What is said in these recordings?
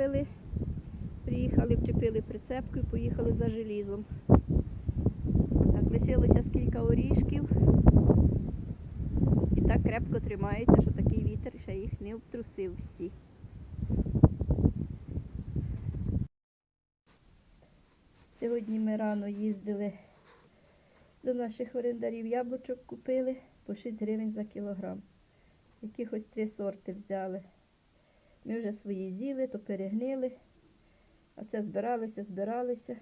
відправили. Приїхали, вчепили прицепку і поїхали за желізом. Так, лишилося скільки оріжків. І так крепко тримаються, що такий вітер ще їх не обтрусив всі. Сьогодні ми рано їздили до наших орендарів яблучок купили по 6 гривень за кілограм. Якихось три сорти взяли. Ми вже свої з'їли, то перегнили. А це збиралися, збиралися.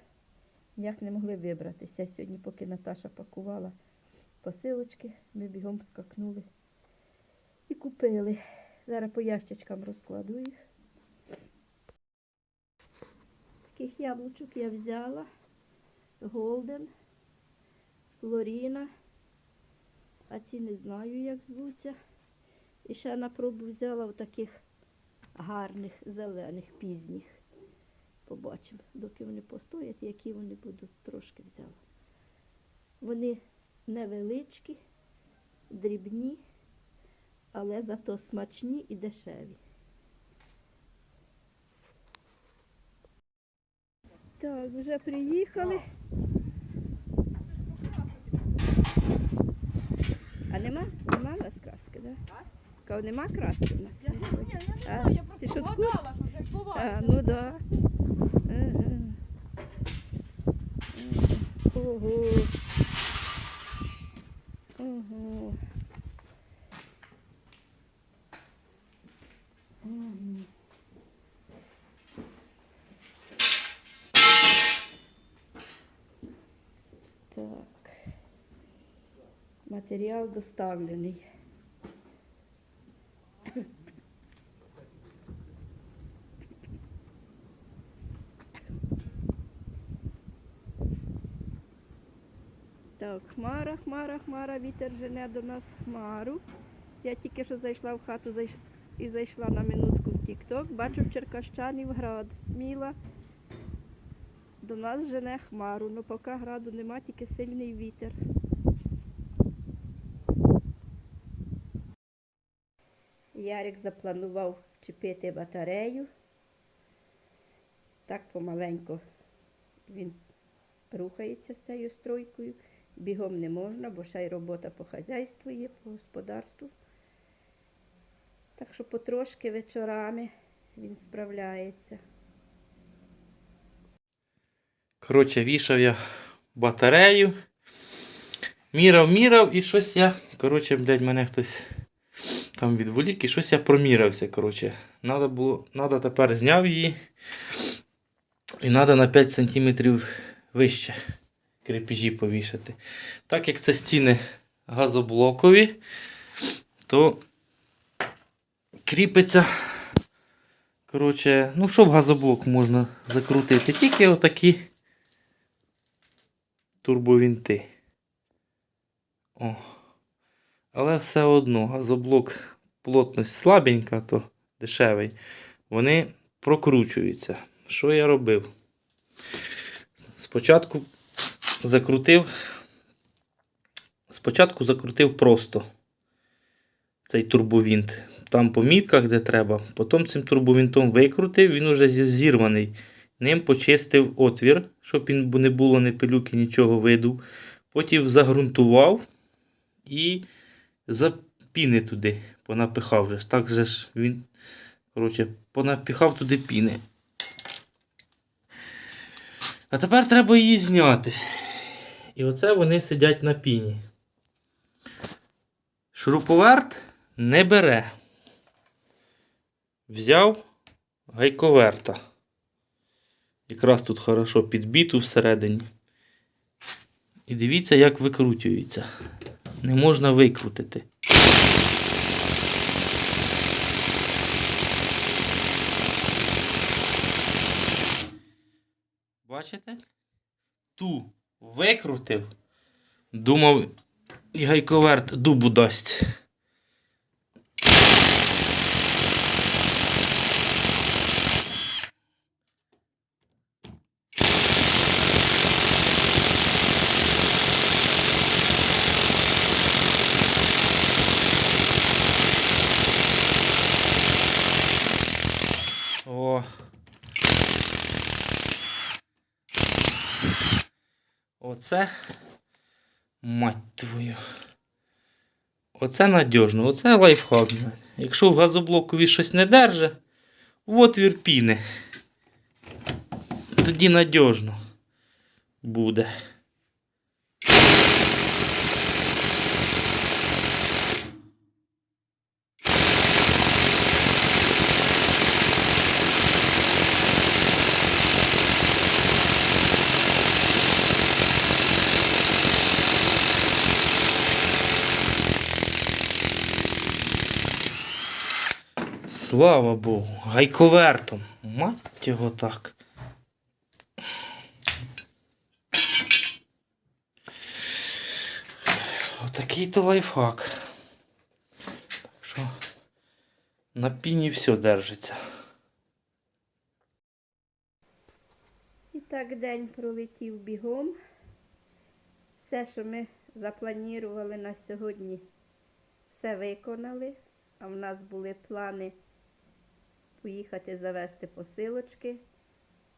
Ніяк не могли вибратися. Сьогодні, поки Наташа пакувала посилочки, ми бігом скакнули і купили. Зараз по ящичкам розкладу їх. Таких яблучок я взяла. Голден, Флоріна. А ці не знаю, як звуться. І ще на пробу взяла в таких гарних, зелених, пізніх. Побачимо, доки вони постоять, які вони будуть, трошки взяла. Вони невеличкі, дрібні, але зато смачні і дешеві. Так, вже приїхали. Кого нема краски в нас? Я, ні, я не А, знаю, я ти просто шуткуєш? вгадала, що вже А, буває. ну да. Ага. Ого. Ого. Мгм. Так. Матеріал доставлений. Так, хмара, хмара, хмара, вітер жене до нас хмару. Я тільки що зайшла в хату зайш... і зайшла на минутку в Тік-Ток. Бачу в Черкащанів град. Сміла. До нас жене хмару, але поки граду нема, тільки сильний вітер. Ярик запланував чіпити батарею. Так помаленько він рухається з цією стройкою. Бігом не можна, бо ще й робота по хазяйству є, по господарству. Так що потрошки вечорами він справляється. Коротше, вішав я батарею. Мірав, мірав і щось я. Коротше, блядь, мене хтось там відволік і щось я промірався. Коротше, надо було, надо тепер зняв її. І треба на 5 см вище крепежі повішати. Так як це стіни газоблокові, то кріпиться. Коротше, ну, щоб газоблок можна закрутити, тільки отакі турбовінти. О. Але все одно газоблок плотність слабенька, то дешевий. Вони прокручуються. Що я робив? Спочатку закрутив. Спочатку закрутив просто цей турбовінт. Там по мітках, де треба. Потім цим турбовінтом викрутив, він уже зірваний. Ним почистив отвір, щоб він не було ні пилюки, нічого виду. Потім загрунтував і запіни туди понапихав. Вже. Так же ж він коротше, понапихав туди піни. А тепер треба її зняти. І оце вони сидять на піні. Шуруповерт не бере. Взяв гайковерта. Якраз тут хорошо підбіту всередині. І дивіться, як викручується. Не можна викрутити. Бачите? Ту викрутив. Думав, гайковерт дубу дасть. Оце. Мать твою. Оце надіжно, оце лайфхак. Якщо в газоблокові щось не держи, в отвір піни. Тоді надіжно буде. Слава Богу, гайковертом. Мать його так. Отакий то лайфхак. Так що на піні все держиться. І так день пролетів бігом. Все, що ми запланували на сьогодні, все виконали. А в нас були плани поїхати завести посилочки,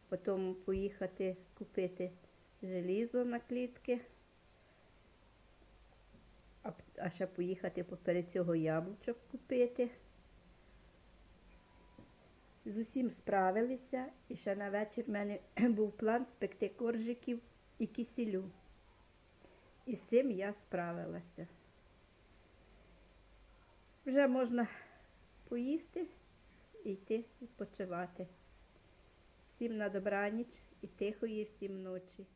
потім поїхати купити желізо на клітки, а, ще поїхати поперед цього яблучок купити. З усім справилися, і ще на вечір в мене був план спекти коржиків і кисілю. І з цим я справилася. Вже можна поїсти і йти відпочивати. Всім на добраніч і тихої всім ночі.